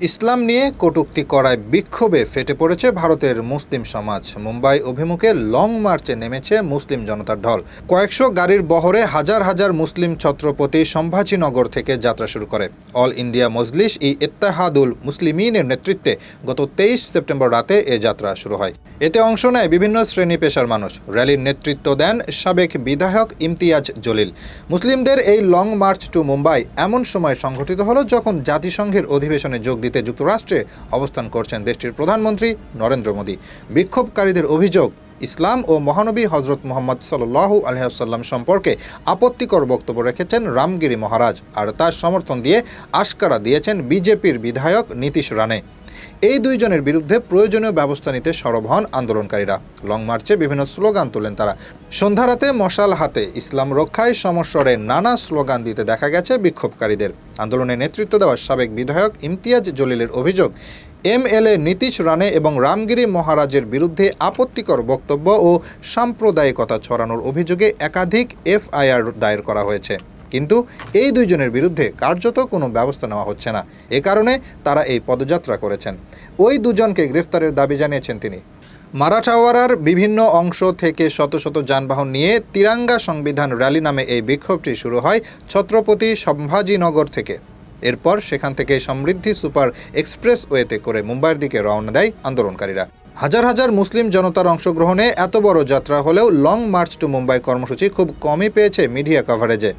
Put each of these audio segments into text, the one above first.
ইসলাম নিয়ে কটূক্তি করায় বিক্ষোভে ফেটে পড়েছে ভারতের মুসলিম সমাজ। মুম্বাই অভিমুখে লং মার্চে নেমেছে মুসলিম জনতার ঢল। কয়েকশো গাড়ির বহরে হাজার হাজার মুসলিম ছত্রপতি সম্ভাজিনগর থেকে যাত্রা শুরু করে। অল ইন্ডিয়া মজলিস ই ইত্তেহাদুল মুসলিমিনের নেতৃত্বে গত তেইশ সেপ্টেম্বর রাতে এ যাত্রা শুরু হয়। এতে অংশ নেয় বিভিন্ন শ্রেণি পেশার মানুষ। র্যালির নেতৃত্ব দেন সাবেক বিধায়ক ইমতিয়াজ জলিল। মুসলিমদের এই লং মার্চ টু মুম্বাই এমন সময় সংঘটিত হলো যখন জাতিসংঘের অধিবেশনে যোগ দিতে যুক্তরাষ্ট্রে অবস্থান করছেন দেশটির প্রধানমন্ত্রী নরেন্দ্র মোদী। বিক্ষোভকারীদের অভিযোগ, ইসলাম ও মহানবী হজরত মোহাম্মদ সাল্লাহ আলহাম সম্পর্কে আপত্তিকর বক্তব্য রেখেছেন রামগিরি মহারাজ, আর তার সমর্থন দিয়ে আশকারা দিয়েছেন বিজেপির বিধায়ক নীতিশ রানে এই দুইজনের বিরুদ্ধে প্রয়োজনীয় ব্যবস্থা নিতে সরব হন আন্দোলনকারীরা। লং মার্চে বিভিন্ন স্লোগান তোলেন তারা। সন্ধ্যারাতে মশাল হাতে ইসলাম রক্ষায় সমস্বরে নানা স্লোগান দিতে দেখা গেছে বিক্ষোভকারীদের। আন্দোলনে নেতৃত্ব দেওয়া সাবেক বিধায়ক ইমতিয়াজ জলিলের অভিযোগ, এমএলএ নীতিশ রানে এবং রামগিরি মহারাজের বিরুদ্ধে আপত্তিকর বক্তব্য ও সাম্প্রদায়িকতা ছড়ানোর অভিযোগে একাধিক এফআইআর দায়ের করা হয়েছে। কিন্তু এই দুইজনের বিরুদ্ধে কার্যত কোনো ব্যবস্থা নেওয়া হচ্ছে না। এ কারণে তারা এই পদযাত্রা করেছেন। ওই দুজনকে গ্রেফতারের দাবি জানিয়েছেন তিনি। মারাঠাওয়ারার বিভিন্ন অংশ থেকে শত শত যানবাহন নিয়ে তিরাঙ্গা সংবিধান র্যালি নামে এই বিক্ষোভটি শুরু হয় ছত্রপতি সম্ভাজিনগর থেকে। এরপর সেখান থেকে সমৃদ্ধি সুপার এক্সপ্রেস ওয়েতে করে মুম্বাইয়ের দিকে রওনা দেয় আন্দোলনকারীরা। হাজার হাজার মুসলিম জনতার অংশগ্রহণে এত বড় যাত্রা হলেও লং মার্চ টু মুম্বাই কর্মসূচি খুব কমই পেয়েছে মিডিয়া কভারেজে।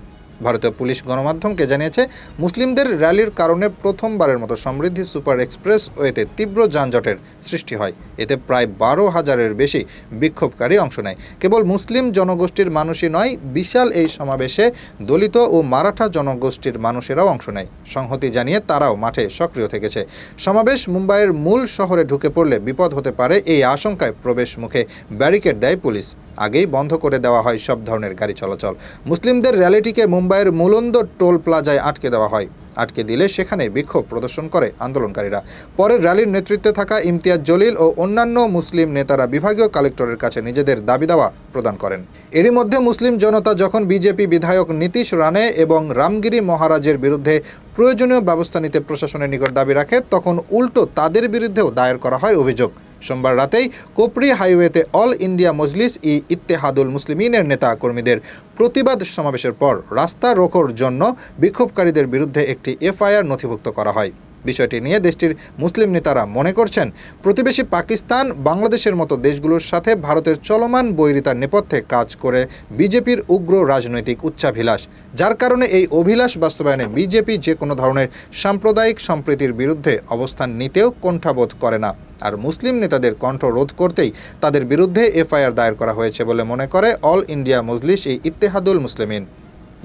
ভারতীয় পুলিশ গণমাধ্যমকে জানিয়েছে, মুসলিমদের র্যালির কারণে প্রথমবারের মতো সমৃদ্ধি সুপার এক্সপ্রেস ওয়েতে তীব্র যানজটের সৃষ্টি হয়। এতে প্রায় বারো হাজারের বেশি বিক্ষোভকারী অংশ নেয়। কেবল মুসলিম জনগোষ্ঠীর মানুষই নয়, বিশাল এই সমাবেশে দলিত ও মারাঠা জনগোষ্ঠীর মানুষেরাও অংশ নেয়। সংহতি জানিয়ে তারাও মাঠে সক্রিয় থেকেছে। সমাবেশ মুম্বাইয়ের মূল শহরে ঢুকে পড়লে বিপদ হতে পারে এই আশঙ্কায় প্রবেশ মুখে ব্যারিকেড দেয় পুলিশ। আগেই বন্ধ করে দেওয়া হয় সব ধরনের গাড়ি চলাচল। মুসলিমদের র্যালিটিকে মুম্বাইয়ের মুলন্দ টোল প্লাজায় আটকে দেওয়া হয়। আটকে দিলে সেখানে বিক্ষোভ প্রদর্শন করে আন্দোলনকারীরা। পরে র্যালির নেতৃত্বে থাকা ইমতিয়াজ জলিল ও অন্যান্য মুসলিম নেতারা বিভাগীয় কালেক্টরের কাছে নিজেদের দাবি দাওয়া প্রদান করেন। এরই মধ্যে মুসলিম জনতা যখন বিজেপি বিধায়ক নীতিশ রানে এবং রামগিরি মহারাজের বিরুদ্ধে প্রয়োজনীয় ব্যবস্থা নিতে প্রশাসনের নিকট দাবি রাখে, তখন উল্টো তাদের বিরুদ্ধেও দায়ের করা হয় অভিযোগ। সোমবার রাতেই কোপরি হাইওয়েতে অল ইন্ডিয়া মজলিস ই ইত্তেহাদুল মুসলিমিনের নেতা কর্মীদের প্রতিবাদ সমাবেশের পর রাস্তা রোকোর জন্য বিক্ষোভকারীদের বিরুদ্ধে একটি এফআইআর নথিভুক্ত করা হয়। বিষয়টি নিয়ে দেশটির মুসলিম নেতারা মনে করছেন, প্রতিবেশী পাকিস্তান বাংলাদেশের মতো দেশগুলোর সাথে ভারতের চলমান বৈরিতার নেপথ্যে কাজ করে বিজেপির উগ্র রাজনৈতিক উচ্চাভিলাষ। যার কারণে এই অভিলাষ বাস্তবায়নে বিজেপি যে কোনো ধরনের সাম্প্রদায়িক সম্প্রীতির বিরুদ্ধে অবস্থান নিতেও কণ্ঠাবোধ করে না। আর মুসলিম নেতাদের কণ্ঠ রোধ করতেই তাদের বিরুদ্ধে এফআইআর দায়ের করা হয়েছে বলে মনে করে অল ইন্ডিয়া মজলিস এই ইত্তেহাদুল মুসলিমিন।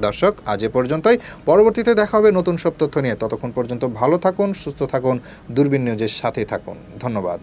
দর্শক, আজ এ পর্যন্তই। পরবর্তীতে দেখা হবে নতুন সব তথ্য নিয়ে। ততক্ষণ পর্যন্ত ভালো থাকুন, সুস্থ থাকুন, দূরবীন নিউজের সাথে থাকুন। ধন্যবাদ।